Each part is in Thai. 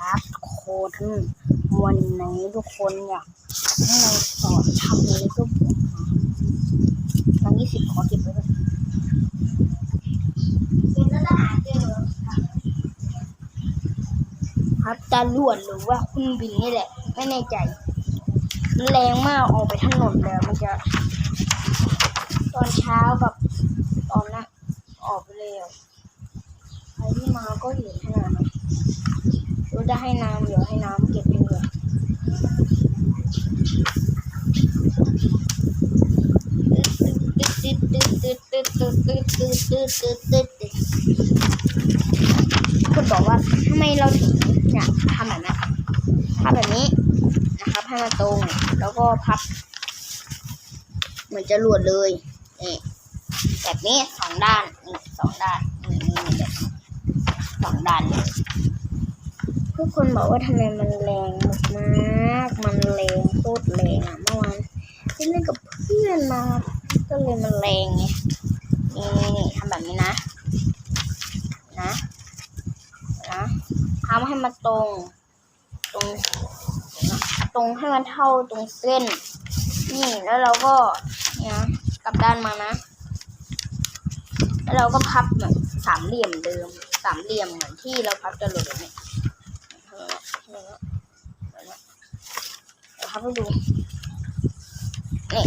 ครับทุกคนวันนี้ทุกคนอยากให้เราสอนทำเลยก็บอกมาตอนนี้สิบขอเก็บไว้ก่อนครับตาลวดหรือว่าคุณบินนี่แหละ ไม่แน่ใจแรงมากออกไปถนนแล้วมันจะตอนเช้ากับตอนนั้นออกไปเร็วใครที่มาก็เห็นขนาดนั้น รู้จะให้น้ำเดี๋ยวให้น้ำเก็บเองเลยคุณบอกว่าทำไมเราถึงเนี่ยทำแบบนั้นทำแบบนี้นะครับให้มันตรงแล้วก็พับ เหมือนจะรวดเลยนี่แบบนี้สองด้านนี่สองด้านนี่นี่นี่แบบสองด้านเลย ทุกคนบอกว่าทำไมมันแรงมากๆมันแรงโคตรแรงอะเมื่อวานเล่นกับเพื่อนมา ก็เลยมันแรงไงนี่นี่นี่ทำแบบนี้นะ นะนะทำให้มันตรง ตรง ตรงให้มันเท่าตรงเส้น นี่แล้วเราก็เนี่ยนะกลับด้านมานะ แล้วเราก็พับเหมือนสามเหลี่ยมเดิม สามเหลี่ยมเหมือนที่เราพับจรวดเนี่ย แบบนี้เดี๋ยวพับดูนี่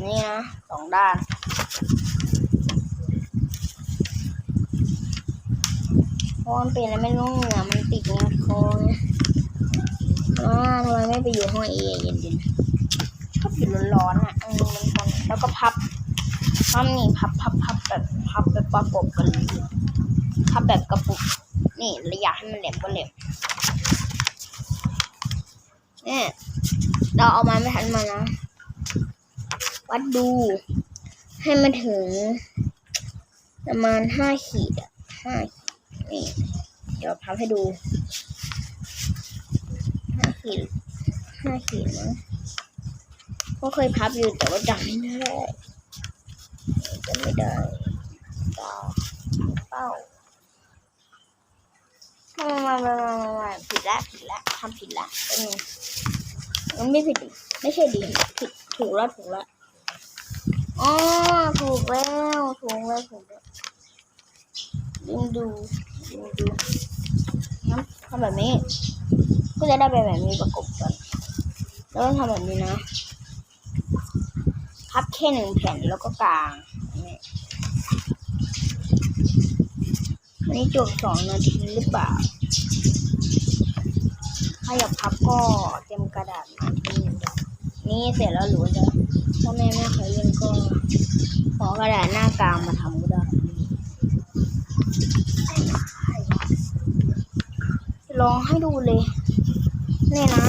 นี่นะสองด้านเพราะมันเป็นอะไรไม่รู้เหงื่อมันติดในคอไงอ่าทำไมไม่ไปอยู่ห้องเอเย็นๆชอบอยู่ร้อนๆอะออมันทนแล้วก็พับพับนี่พับพับพับแบบพับแบบประกบกันเลยพับแบบกระปุก นี่ระยะให้มันแหลมก็แหลมนี่เราเอามาไม่ทันมานะ วัดดู ให้มันถึง ประมาณห้าขีดอะห้าขีดนี่ เดี๋ยวพับให้ดูห้าขีดห้าขีดนะก็เคยพับอยู่แต่ว่าจำไม่ได้จำไม่ได้ตาเป้า ทำไมามามามามาผิดละผิดละทำผิดละเป็นไงมันไม่ผิดดิไม่ใช่ดิผิดถูกแล้วถูกแล้วอ๋อถูกแล้วถูกแล้วถูกแล้วยิงดูยิงดูงั้นทำแบบนี้ก็จะได้เป็นแบบนี้ประกบกันแล้วก็ทำแบบนี้นะพับแค่หนึ่งแผ่นแล้วก็กางนี่ นนี้จบสองนาทีหรือเปล่า ถ้าอยากพับก็เตรียมกระดาษมาทีหนึงเดี๋ยวนี่เสร็จแล้วหรือจะถ้าแม่ไม่เคยเล่นก็ขอกระดาษหน้ากลางมาทำก็ได้ลองให้ดูเลยนี่นะ